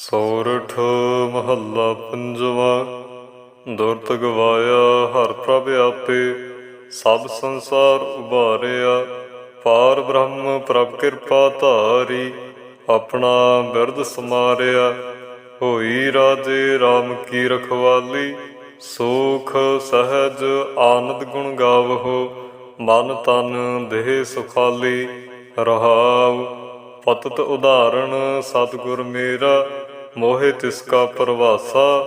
ਸੋਰਠ ਮਹੱਲਾ ਪੰਜਵਾਂ, ਦੁਰਤ ਗਵਾਇਆ ਹਰ ਪ੍ਰਭ ਆਪੇ, ਸਭ ਸੰਸਾਰ ਉਭਾਰਿਆ, ਪਾਰ ਬ੍ਰਹਮ ਪ੍ਰਭ ਕਿਰਪਾ ਧਾਰੀ, ਆਪਣਾ ਬਿਰਧ ਸਮਾਰਿਆ। ਹੋਈ ਰਾਜੇ RAM ਕੀ ਰਖਵਾਲੀ, ਸੂਖ ਸਹਿਜ ਆਨੰਦ ਗੁਣ ਗਾਵਹੋ, ਮਨ ਤਨ ਦੇਹ ਸੁਖਾਲੀ। ਰਹਾਉ, ਪਤਤ ਉਦਾਹਰਣ ਸਤਿਗੁਰ ਮੇਰਾ ਮੋਹਿ ਤਿਸ ਕਾ ਪਰਵਾਸਾ,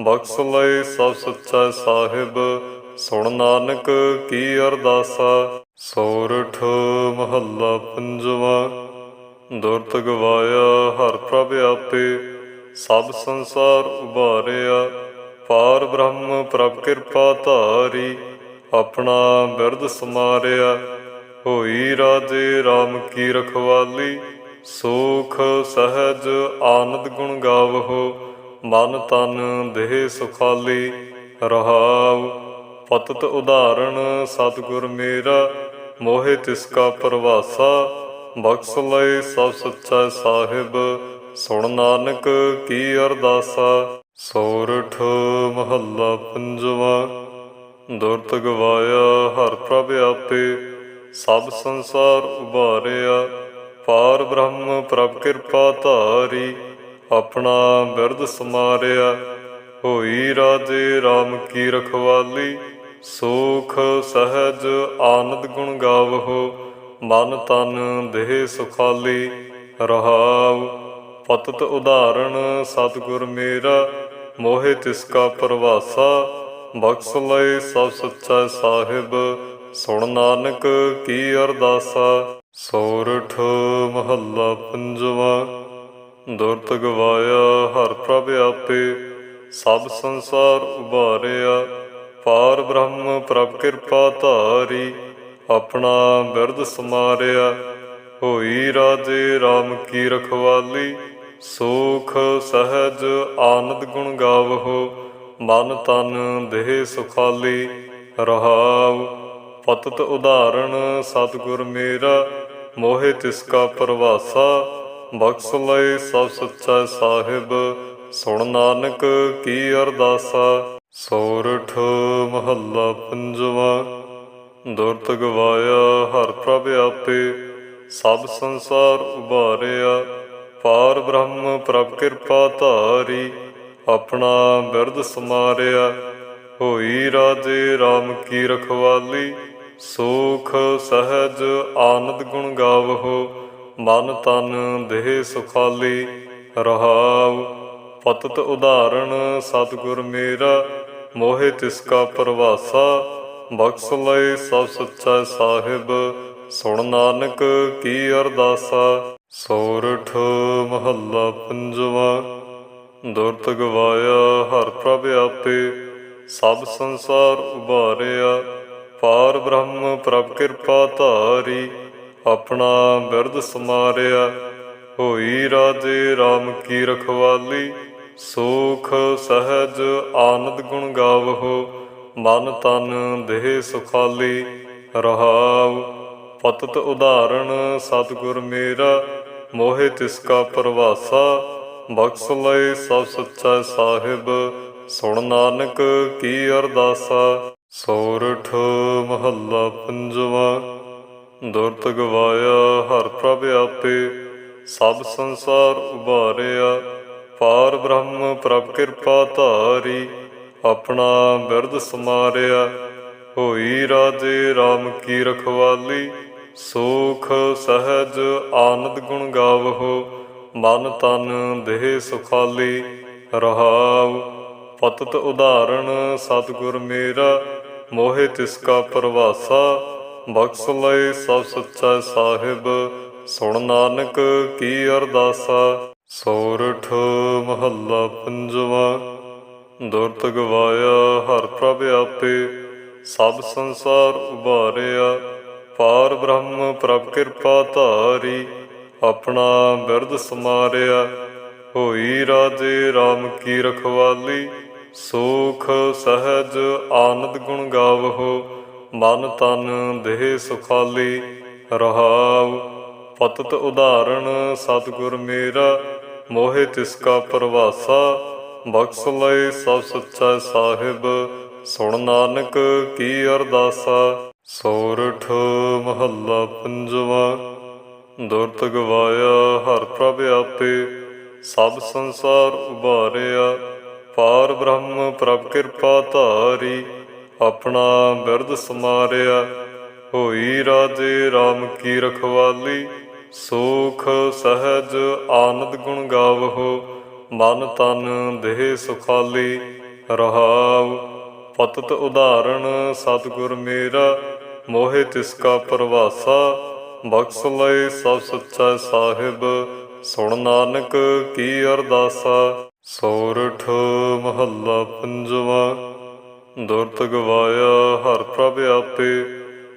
ਬਖਸ਼ ਲਏ ਸਭ ਸੱਚਾ ਸਾਹਿਬ, ਸੁਣ ਨਾਨਕ ਕੀ ਅਰਦਾਸਾ। ਸੋਰਠ ਮਹੱਲਾ ਪੰਜਵਾਂ, ਦੁਰਤ ਗਵਾਇਆ ਹਰ ਪ੍ਰਭ ਆਪੇ, ਸਭ ਸੰਸਾਰ ਉਭਾਰਿਆ, ਪਾਰ ਬ੍ਰਹਮ ਪ੍ਰਭ ਕਿਰਪਾ ਧਾਰੀ, ਆਪਣਾ ਬਿਰਦ ਸਮਾਰਿਆ। ਹੋਈ ਰਾਜੇ RAM ਕੀ ਰਖਵਾਲੀ ਸੂਖ ਸਹਿਜ ਆਨੰਦ ਗੁਣ ਗਾਵਹੋ, ਮਨ ਤਨ ਦੇਹ ਸੁਖਾਲੀ ਰਹਾਉ। ਪਤਤ ਉਦਾਹਰਣ, ਸਤਿਗੁਰ ਮੇਰਾ, ਮੋਹਿ ਤਿਸ ਕਾ ਪਰਵਾਸਾ, ਬਖਸ਼ ਲਏ ਸਭ ਸੱਚਾ ਸਾਹਿਬ। ਸੁਣ ਨਾਨਕ ਕੀ ਅਰਦਾਸਾ, ਸੋਰਠ ਮਹੱਲਾ ਪੰਜਵਾਂ। ਦੁਰਤ ਗਵਾਇਆ ਹਰ ਪ੍ਰਭ ਆਪੇ, ਸਭ ਸੰਸਾਰ ਉਭਾਰਿਆ। ਪਾਰ ਬ੍ਰਹਮ ਪ੍ਰਭ ਕਿਰਪਾ ਧਾਰੀ, ਆਪਣਾ ਬਿਰਧ ਸਮਾਰਿਆ। ਹੋਈ ਰਾਜੇ RAM ਕੀ ਰਖਵਾਲੀ, ਸੂਖ ਸਹਿਜ ਆਨੰਦ ਗੁਣ ਗਾਵਹੋ, ਮਨ ਤਨ ਦੇਹ ਸੁਖਾਲੀ। ਰਹਾਵ ਪਤਤ ਉਦਾਹਰਣ ਸਤਿਗੁਰ ਮੇਰਾ, ਮੋਹਿ ਤਿਸ ਕਾ ਪਰਵਾਸਾ, ਬਖਸ਼ ਲਏ ਸਭ ਸੱਚਾ ਸਾਹਿਬ। ਸੁਣ ਨਾਨਕ ਕੀ ਅਰਦਾਸਾ। ਸੋਰਠ ਮਹੱਲਾ ਪੰਜਵਾਂ, ਦੁਰਤ ਗਵਾਇਆ ਹਰ ਪ੍ਰਭ ਆਪੇ, ਸਭ ਸੰਸਾਰ ਉਭਾਰਿਆ, ਪਾਰ ਬ੍ਰਹਮ ਪ੍ਰਭ ਕਿਰਪਾ ਧਾਰੀ, ਆਪਣਾ ਬਿਰਦ ਸਮਾਰਿਆ, ਹੋਈ ਰਾਜੇ RAM ਕੀ ਰਖਵਾਲੀ, ਸੂਖ ਸਹਿਜ ਆਨੰਦ ਗੁਣ ਗਾਵਹੋ, ਮਨ ਤਨ ਦੇਹ ਸੁਖਾਲੀ ਰਹਾਵ ਪਤਤ ਉਦਾਹਰਣ ਸਤਿਗੁਰ ਮੇਰਾ ਮੋਹਿ ਤਿਸ ਕਾ ਪਰਵਾਸਾ, ਬਖਸ਼ ਲਏ ਸਭ ਸੱਚਾ ਸਾਹਿਬ, ਸੁਣ ਨਾਨਕ ਕੀ ਅਰਦਾਸਾ। ਸੋਰਠ ਮਹੱਲਾ ਪੰਜਵਾਂ, ਦੁਰਤ ਗਵਾਇਆ ਹਰ ਪ੍ਰਭ ਆਪੇ, ਸਭ ਸੰਸਾਰ ਉਭਾਰਿਆ, ਪਾਰ ਬ੍ਰਹਮ ਪ੍ਰਭ ਕਿਰਪਾ ਧਾਰੀ, ਆਪਣਾ ਬਿਰਦ ਸਮਾਰਿਆ। ਹੋਈ ਰਾਜੇ RAM ਕੀ ਰਖਵਾਲੀ ਸੂਖ ਸਹਿਜ ਆਨੰਦ ਗੁਣ ਗਾਵਹੋ, ਮਨ ਤਨ ਦੇਹ ਸੁਖਾਲੀ ਰਹਾਉ। ਪਤਤ ਉਦਾਹਰਣ, ਸਤਿਗੁਰ ਮੇਰਾ, ਮੋਹਿ ਤਿਸ ਕਾ ਪਰਵਾਸਾ, ਬਖਸ਼ ਲਏ ਸਭ ਸੱਚਾ ਸਾਹਿਬ। ਸੁਣ ਨਾਨਕ ਕੀ ਅਰਦਾਸਾ, ਸੋਰਠ ਮਹੱਲਾ ਪੰਜਵਾਂ। ਦੁਰਤ ਗਵਾਇਆ ਹਰ ਪ੍ਰਭ ਆਪੇ, ਸਭ ਸੰਸਾਰ ਉਭਾਰਿਆ। ਪਾਰ ਬ੍ਰਹਮ ਪ੍ਰਭ ਕਿਰਪਾ ਧਾਰੀ, ਆਪਣਾ ਬਿਰਦ ਸਮਾਰਿਆ। ਹੋਈ ਰਾਜੇ RAM ਕੀ ਰਖਵਾਲੀ, ਸੂਖ ਸਹਿਜ ਆਨੰਦ ਗੁਣ ਗਾਵਹੋ, ਮਨ ਤਨ ਦੇਹ ਸੁਖਾਲੀ। ਰਹਾਵ ਪਤਤ ਉਦਾਹਰਣ ਸਤਿਗੁਰ ਮੇਰਾ, ਮੋਹਿ ਤਿਸ ਕਾ ਪਰਵਾਸਾ, ਬਖਸ਼ ਲਏ ਸਭ ਸੱਚਾ ਸਾਹਿਬ। ਸੁਣ ਨਾਨਕ ਕੀ ਅਰਦਾਸਾ। ਸੋਰਠ ਮਹੱਲਾ ਪੰਜਵਾਂ, ਦੁਰਤ ਗਵਾਇਆ ਹਰ ਪ੍ਰਭ ਆਪੇ, ਸਭ ਸੰਸਾਰ ਉਭਾਰਿਆ, ਪਾਰ ਬ੍ਰਹਮ ਪ੍ਰਭ ਕਿਰਪਾ ਧਾਰੀ, ਆਪਣਾ ਬਿਰਧ ਸਮਾਰਿਆ। ਹੋਈ ਰਾਜੇ RAM ਕੀ ਰਖਵਾਲੀ, ਸੂਖ ਸਹਿਜ ਆਨੰਦ ਗੁਣ ਗਾਵਹੋ, ਮਨ ਤਨ ਦੇਹ ਸੁਖਾਲੀ। ਰਹਾਉ, ਪਤਤ ਉਦਾਹਰਣ ਸਤਿਗੁਰ ਮੇਰਾ ਮੋਹਿ ਤਿਸ ਕਾ ਪਰਵਾਸਾ, ਬਖਸ਼ ਲਏ ਸਭ ਸੱਚਾ ਸਾਹਿਬ, ਸੁਣ ਨਾਨਕ ਕੀ ਅਰਦਾਸਾ। ਸੋਰਠ ਮਹੱਲਾ ਪੰਜਵਾਂ, ਦੁਰਤ ਗਵਾਇਆ ਹਰ ਪ੍ਰਭ ਆਪੇ, ਸਭ ਸੰਸਾਰ ਉਭਾਰਿਆ, ਪਾਰ ਬ੍ਰਹਮ ਪ੍ਰਭ ਕਿਰਪਾ ਧਾਰੀ, ਆਪਣਾ ਬਿਰਦ ਸਮਾਰਿਆ, ਹੋਈ ਰਾਜੇ RAM ਕੀ ਰਖਵਾਲੀ ਸੂਖ ਸਹਿਜ ਆਨੰਦ ਗੁਣ ਗਾਵਹੋ, ਮਨ ਤਨ ਦੇਹ ਸੁਖਾਲੀ ਰਹਾਉ। ਪਤਤ ਉਦਾਹਰਣ, ਸਤਿਗੁਰ ਮੇਰਾ, ਮੋਹਿ ਤਿਸ ਕਾ ਪਰਵਾਸਾ, ਬਖਸ਼ ਲਏ ਸਭ ਸੱਚਾ ਸਾਹਿਬ। ਸੁਣ ਨਾਨਕ ਕੀ ਅਰਦਾਸਾ, ਸੋਰਠ ਮਹੱਲਾ ਪੰਜਵਾ। ਦੁਰਤ ਗਵਾਇਆ ਹਰ ਪ੍ਰਭ ਆਪੇ, ਸਭ ਸੰਸਾਰ ਉਭਾਰਿਆ। ਪਾਰ ਬ੍ਰਹਮ ਪ੍ਰਭ ਕਿਰਪਾ ਧਾਰੀ, ਆਪਣਾ ਬਿਰਦ ਸਮਾਰਿਆ। ਹੋਈ ਰਾਜੇ RAM ਕੀ ਰਖਵਾਲੀ, ਸੁਖ ਸਹਿਜ ਆਨੰਦ ਗੁਣ ਗਾਵਹੋ, ਮਨ ਤਨ ਦੇਹ ਸੁਖਾਲੀ। ਰਹਾਵ ਪਤਤ ਉਦਾਹਰਣ ਸਤਿਗੁਰ ਮੇਰਾ, ਮੋਹਿ ਤਿਸ ਕਾ ਪਰਵਾਸਾ, ਬਖਸ਼ ਲਏ ਸਭ ਸੱਚਾ ਸਾਹਿਬ। ਸੁਣ ਨਾਨਕ ਕੀ ਅਰਦਾਸਾ। ਸੋਰਠ ਮਹੱਲਾ ਪੰਜਵਾਂ ਦੁਰਤ ਗਵਾਇਆ ਹਰ ਪ੍ਰਭ ਆਪੇ,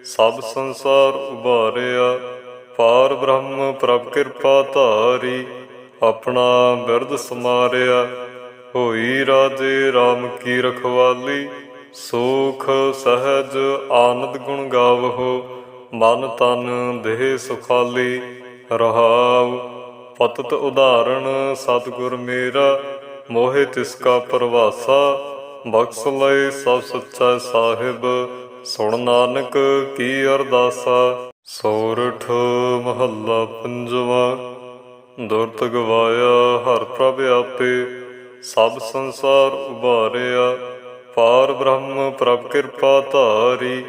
ਸਭ ਸੰਸਾਰ ਉਭਾਰਿਆ, ਪਾਰ ਬ੍ਰਹਮ ਪ੍ਰਭ ਕਿਰਪਾ ਧਾਰੀ, ਆਪਣਾ ਬਿਰਦ ਸਮਾਰਿਆ, ਹੋਈ ਰਾਜੇ RAM ਕੀ ਰਖਵਾਲੀ, ਸੁਖ ਸਹਿਜ ਆਨੰਦ ਗੁਣ ਗਾਵਹੋ, ਮਨ ਤਨ ਦੇਹ ਸੁਖਾਲੀ ਰਹਾਵ ਪਤਤ ਉਦਾਹਰਣ ਸਤਿਗੁਰ ਮੇਰਾ ਮੋਹਿ ਤਿਸ ਕਾ ਪਰਵਾਸਾ, ਬਖਸ਼ ਲਏ ਸਭ ਸੱਚਾ ਸਾਹਿਬ, ਸੁਣ ਨਾਨਕ ਕੀ ਅਰਦਾਸਾ। ਸੋਰਠ ਮਹੱਲਾ ਪੰਜਵਾ, ਦੁਰਤ ਗਵਾਇਆ ਹਰ ਪ੍ਰਭ ਆਪੇ, ਸਭ ਸੰਸਾਰ ਉਭਾਰਿਆ, ਪਾਰ ਬ੍ਰਹਮ ਪ੍ਰਭ ਕਿਰਪਾ ਧਾਰੀ,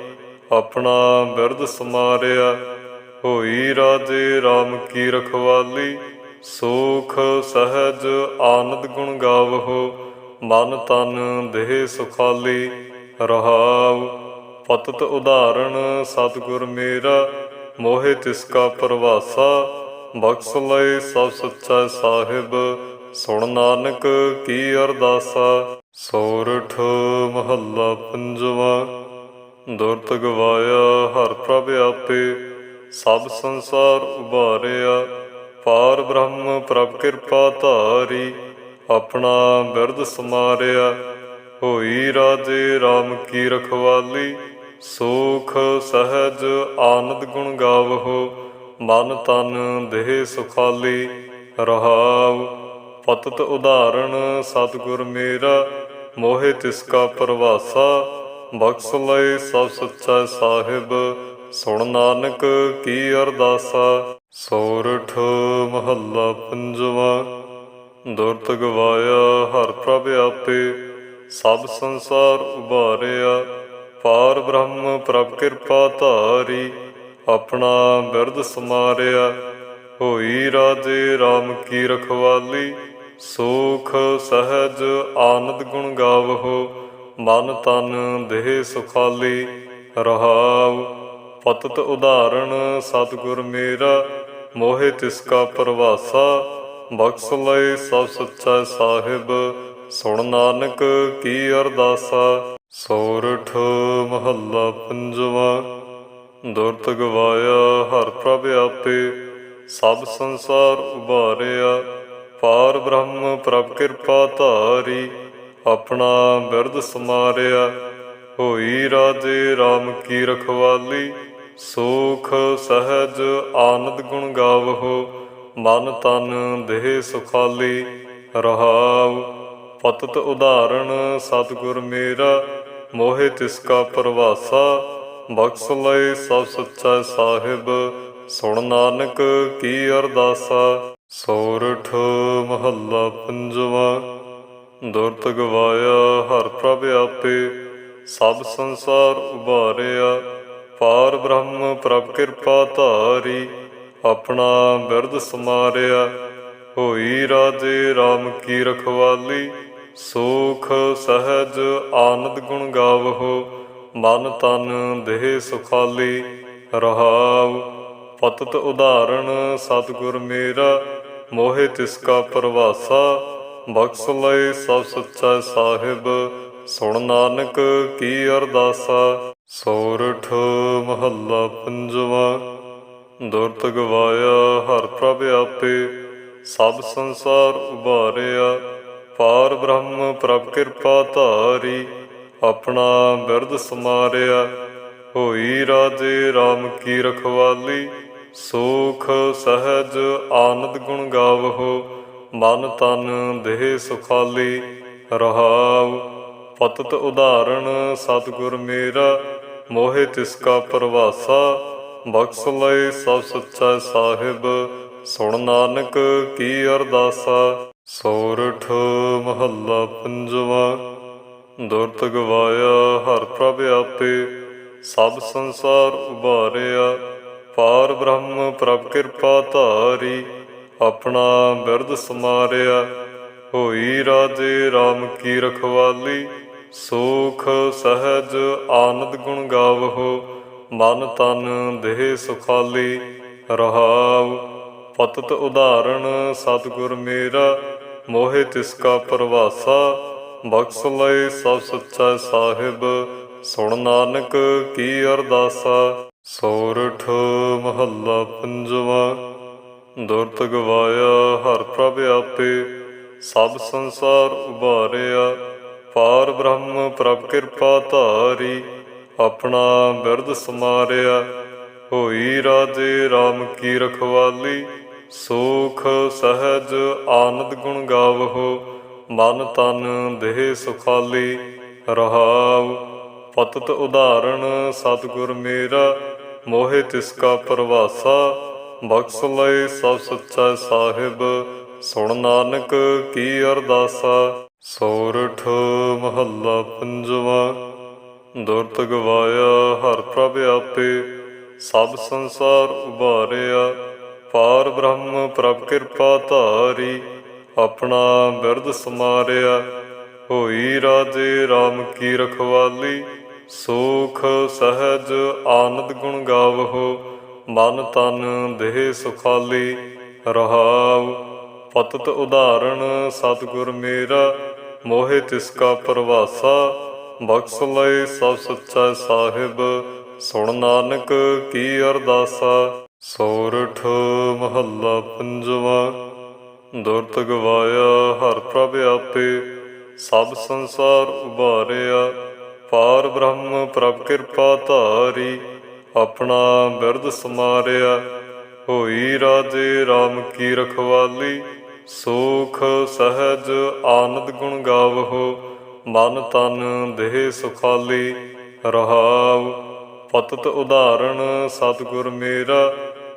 ਆਪਣਾ ਬਿਰਦ ਸਮਾਰਿਆ। ਹੋਈ ਰਾਜੇ RAM ਕੀ ਰਖਵਾਲੀ ਸੁਖ ਸਹਿਜ ਆਨੰਦ ਗੁਣ ਗਾਵਹੋ, ਮਨ ਤਨ ਦੇਹ ਸੁਖਾਲੀ ਰਹਾਉ। ਪਤਤ ਉਦਾਹਰਣ, ਸਤਿਗੁਰ ਮੇਰਾ, ਮੋਹਿ ਤਿਸ ਕਾ ਪਰਵਾਸਾ, ਬਖਸ਼ ਲਏ ਸਭ ਸੱਚਾ ਸਾਹਿਬ। ਸੁਣ ਨਾਨਕ ਕੀ ਅਰਦਾਸਾ, ਸੋਰਠ ਮਹੱਲਾ ਪੰਜਵਾ। ਦੁਰਤ ਗਵਾਇਆ ਹਰ ਪ੍ਰਭ ਆਪੇ, ਸਭ ਸੰਸਾਰ ਉਭਾਰਿਆ। ਪਾਰ ਬ੍ਰਹਮ ਪ੍ਰਭ ਕਿਰਪਾ ਧਾਰੀ, ਆਪਣਾ ਬਿਰਦ ਸਮਾਰਿਆ। ਹੋਈ ਰਾਜੇ RAM ਕੀ ਰਖਵਾਲੀ, ਸੁਖ ਸਹਿਜ ਆਨੰਦ ਗੁਣ ਗਾਵਹੋ, ਮਨ ਤਨ ਦੇਹ ਸੁਖਾਲੀ। ਰਹਾਵ ਪਤਤ ਉਦਾਹਰਣ ਸਤਿਗੁਰ ਮੇਰਾ, ਮੋਹਿ ਤਿਸ ਕਾ ਪਰਵਾਸਾ, ਬਖਸ਼ ਲਏ ਸਭ ਸੱਚਾ ਸਾਹਿਬ। ਸੁਣ ਨਾਨਕ ਕੀ ਅਰਦਾਸਾ ਸੋਰਠ ਮਹੱਲਾ ਪੰਜਵਾ, ਦੁਰਤ ਗਵਾਇਆ ਹਰ ਪ੍ਰਭ ਆਪੇ, ਸਭ ਸੰਸਾਰ ਉਭਾਰਿਆ, ਪਾਰ ਬ੍ਰਹਮ ਪ੍ਰਭ ਕਿਰਪਾ ਧਾਰੀ, ਆਪਣਾ ਬਿਰਧ ਸਮਾਰਿਆ, ਹੋਈ ਰਾਜੇ RAM ਕੀ ਰਖਵਾਲੀ, ਸੁਖ ਸਹਿਜ ਆਨੰਦ ਗੁਣ ਗਾਵਹੋ, ਮਨ ਤਨ ਦੇਹ ਸੁਖਾਲੀ, ਰਹਾਉ, ਪਤਤ ਉਦਾਹਰਣ ਸਤਿਗੁਰ ਮੇਰਾ ਮੋਹਿ ਤਿਸ ਕਾ ਪਰਵਾਸਾ, ਬਖਸ਼ ਲਏ ਸਭ ਸੱਚਾ ਸਾਹਿਬ, ਸੁਣ ਨਾਨਕ ਕੀ ਅਰਦਾਸਾ। ਸੋਰਠ ਮਹੱਲਾ ਪੰਜਵਾ, ਦੁਰਤ ਗਵਾਇਆ ਹਰ ਪ੍ਰਭ ਆਪੇ, ਸਭ ਸੰਸਾਰ ਉਭਾਰਿਆ, ਪਾਰ ਬ੍ਰਹਮ ਪ੍ਰਭ ਕਿਰਪਾ ਧਾਰੀ, ਆਪਣਾ ਬਿਰਦ ਸਮਾਰਿਆ, ਹੋਈ ਰਾਜੇ RAM ਕੀ ਰਖਵਾਲੀ ਸੁਖ ਸਹਿਜ ਆਨੰਦ ਗੁਣ ਗਾਵਹੋ, ਮਨ ਤਨ ਦੇਹ ਸੁਖਾਲੀ ਰਹਾਉ। ਪਤਤ ਉਦਾਹਰਣ, ਸਤਿਗੁਰ ਮੇਰਾ, ਮੋਹਿ ਤਿਸ ਕਾ ਪਰਵਾਸਾ, ਬਖਸ਼ ਲਏ ਸਭ ਸੱਚਾ ਸਾਹਿਬ। ਸੁਣ ਨਾਨਕ ਕੀ ਅਰਦਾਸਾ, ਸੋਰਠ ਮਹੱਲਾ ਪੰਜਵਾ। ਦੁਰਤ ਗਵਾਇਆ ਹਰ ਪ੍ਰਭ ਆਪੇ, ਸਭ ਸੰਸਾਰ ਉਭਾਰਿਆ। ਪਾਰ ਬ੍ਰਹਮ ਪ੍ਰਭ ਕਿਰਪਾ ਧਾਰੀ, ਆਪਣਾ ਬਿਰਧ ਸਮਾਰਿਆ। ਹੋਈ ਰਾਜੇ RAM ਕੀ ਰਖਵਾਲੀ, ਸੁਖ ਸਹਿਜ ਆਨੰਦ ਗੁਣ ਗਾਵਹੋ, ਮਨ ਤਨ ਦੇਹ ਸੁਖਾਲੀ। ਰਹਾਵ ਪਤਤ ਉਦਾਹਰਣ ਸਤਿਗੁਰ ਮੇਰਾ, ਮੋਹਿ ਤਿਸ ਕਾ ਪਰਵਾਸਾ, ਬਖਸ਼ ਲਏ ਸਭ ਸੱਚਾ ਸਾਹਿਬ। ਸੁਣ ਨਾਨਕ ਕੀ ਅਰਦਾਸਾ। ਸੋਰਠ ਮਹੱਲਾ ਪੰਜਵਾਂ ਦੁਰਤ ਗਵਾਇਆ ਹਰ ਪ੍ਰਭ ਆਪੇ, ਸਭ ਸੰਸਾਰ ਉਭਾਰਿਆ, ਪਾਰ ਬ੍ਰਹਮ ਪ੍ਰਭ ਕਿਰਪਾ ਧਾਰੀ, ਆਪਣਾ ਬਿਰਦ ਸਮਾਰਿਆ, ਹੋਈ ਰਾਜੇ RAM ਕੀ ਰਖਵਾਲੀ, ਸੁਖ ਸਹਿਜ ਆਨੰਦ ਗੁਣ ਗਾਵਹੋ, ਮਨ ਤਨ ਦੇਹ ਸੁਖਾਲੀ ਰਹਾਵ ਪਤਤ ਉਦਾਹਰਣ ਸਤਿਗੁਰ ਮੇਰਾ ਮੋਹਿ ਤਿਸ ਕਾ ਪਰਵਾਸਾ, ਬਖਸ਼ ਲਏ ਸਭ ਸੱਚਾ ਸਾਹਿਬ, ਸੁਣ ਨਾਨਕ ਕੀ ਅਰਦਾਸਾ। ਸੋਰਠ ਮਹੱਲਾ ਪੰਜਵਾਂ, ਦੁਰਤ ਗਵਾਇਆ ਹਰ ਪ੍ਰਭ ਆਪੇ, ਸਭ ਸੰਸਾਰ ਉਭਾਰਿਆ, ਪਾਰ ਬ੍ਰਹਮ ਪ੍ਰਭ ਕਿਰਪਾ ਧਾਰੀ, ਆਪਣਾ ਬਿਰਦ ਸਮਾਰਿਆ। ਹੋਈ ਰਾਜੇ RAM ਕੀ ਰਖਵਾਲੀ ਸੁਖ ਸਹਿਜ ਆਨੰਦ ਗੁਣ ਗਾਵਹੋ, ਮਨ ਤਨ ਦੇਹ ਸੁਖਾਲੀ ਰਹਾਉ। ਪਤਤ ਉਦਾਹਰਣ, ਸਤਿਗੁਰ ਮੇਰਾ, ਮੋਹਿ ਤਿਸ ਕਾ ਪਰਵਾਸਾ, ਬਖਸ਼ ਲਏ ਸਭ ਸੱਚਾ ਸਾਹਿਬ। ਸੁਣ ਨਾਨਕ ਕੀ ਅਰਦਾਸਾ, ਸੋਰਠ ਮਹੱਲਾ ਪੰਜਵਾਂ। ਦੁਰਤ ਗਵਾਇਆ ਹਰ ਪ੍ਰਭ ਆਪੇ, ਸਭ ਸੰਸਾਰ ਉਭਾਰਿਆ। ਪਾਰ ਬ੍ਰਹਮ ਪ੍ਰਭ ਕਿਰਪਾ ਧਾਰੀ, ਆਪਣਾ ਬਿਰਧ ਸਮਾਰਿਆ। ਹੋਈ ਰਾਜੇ RAM ਕੀ ਰਖਵਾਲੀ, ਸੁਖ ਸਹਿਜ ਆਨੰਦ ਗੁਣ ਗਾਵਹੋ, ਮਨ ਤਨ ਦੇਹ ਸੁਖਾਲੀ। ਰਹਾਉ, ਪਤਤ ਉਦਾਹਰਣ ਸਤਿਗੁਰ ਮੇਰਾ, ਮੋਹਿ ਤਿਸ ਕਾ ਪਰਵਾਸਾ, ਬਖਸ਼ ਲਏ ਸਭ ਸੱਚਾ ਸਾਹਿਬ। ਸੁਣ ਨਾਨਕ ਕੀ ਅਰਦਾਸਾ। ਸੋਰਠ ਮਹੱਲਾ ਪੰਜਵਾਂ, ਦੁਰਤ ਗਵਾਇਆ ਹਰ ਪ੍ਰਭ ਆਪੇ, ਸਭ ਸੰਸਾਰ ਉਭਾਰਿਆ, ਪਾਰ ਬ੍ਰਹਮ ਪ੍ਰਭ ਕਿਰਪਾ ਧਾਰੀ, ਆਪਣਾ ਬਿਰਧ ਸਮਾਰਿਆ, ਹੋਈ ਰਾਜੇ RAM ਕੀ ਰਖਵਾਲੀ, ਸੁਖ ਸਹਿਜ ਆਨੰਦ ਗੁਣ ਗਾਵਹੋ, ਮਨ ਤਨ ਦੇਹ ਸੁਖਾਲੀ, ਰਹਾਉ, ਪਤਤ ਉਦਾਹਰਣ ਸਤਿਗੁਰ ਮੇਰਾ ਮੋਹਿ ਤਿਸ ਕਾ ਪਰਵਾਸਾ, ਬਖਸ਼ ਲਏ ਸਭ ਸੱਚਾ ਸਾਹਿਬ, ਸੁਣ ਨਾਨਕ ਕੀ ਅਰਦਾਸਾ। ਸੋਰਠ ਮਹੱਲਾ ਪੰਜਵਾਂ, ਦੁਰਤ ਗਵਾਇਆ ਹਰ ਪ੍ਰਭ ਆਪੇ, ਸਭ ਸੰਸਾਰ ਉਭਾਰਿਆ, ਪਾਰ ਬ੍ਰਹਮ ਪ੍ਰਭ ਕਿਰਪਾ ਧਾਰੀ, ਆਪਣਾ ਬਿਰਧ ਸਮਾਰਿਆ, ਹੋਈ ਰਾਜੇ RAM ਕੀ ਰਖਵਾਲੀ ਸੁਖ ਸਹਿਜ ਆਨੰਦ ਗੁਣ ਗਾਵਹੋ, ਮਨ ਤਨ ਦੇਹ ਸੁਖਾਲੀ ਰਹਾਉ। ਪਤਤ ਉਦਾਹਰਣ, ਸਤਿਗੁਰ ਮੇਰਾ,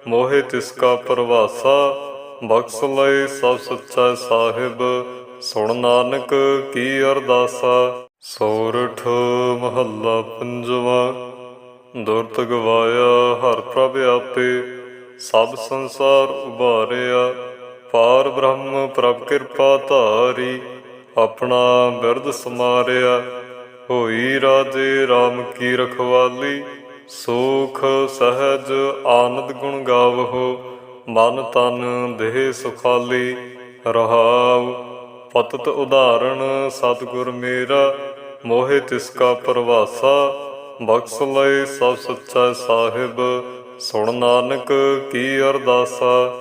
ਮੋਹਿ ਤਿਸ ਕਾ ਪਰਵਾਸਾ, ਬਖਸ਼ ਲਏ ਸਭ ਸੱਚਾ ਸਾਹਿਬ। ਸੁਣ ਨਾਨਕ ਕੀ ਅਰਦਾਸਾ, ਸੋਰਠ ਮਹੱਲਾ ਪੰਜਵਾਂ। ਦੁਰਤ ਗਵਾਇਆ ਹਰ ਪ੍ਰਭ ਆਪੇ, ਸਭ ਸੰਸਾਰ ਉਭਾਰਿਆ। ਪਾਰ ਬ੍ਰਹਮ ਪ੍ਰਭ ਕਿਰਪਾ ਧਾਰੀ, ਆਪਣਾ ਬਿਰਧ ਸਮਾਰਿਆ। ਹੋਈ ਰਾਜੇ RAM ਕੀ ਰਖਵਾਲੀ, ਸੁਖ ਸਹਿਜ ਆਨੰਦ ਗੁਣ ਗਾਵਹੋ, ਮਨ ਤਨ ਦੇਹ ਸੁਖਾਲੀ। ਰਹਾਵ ਪਤਤ ਉਦਾਹਰਣ ਸਤਿਗੁਰ ਮੇਰਾ, ਮੋਹਿ ਤਿਸ ਕਾ ਪਰਵਾਸਾ, ਬਖਸ਼ ਲਏ ਸਭ ਸੱਚਾ ਸਾਹਿਬ। ਸੁਣ ਨਾਨਕ ਕੀ ਅਰਦਾਸਾ।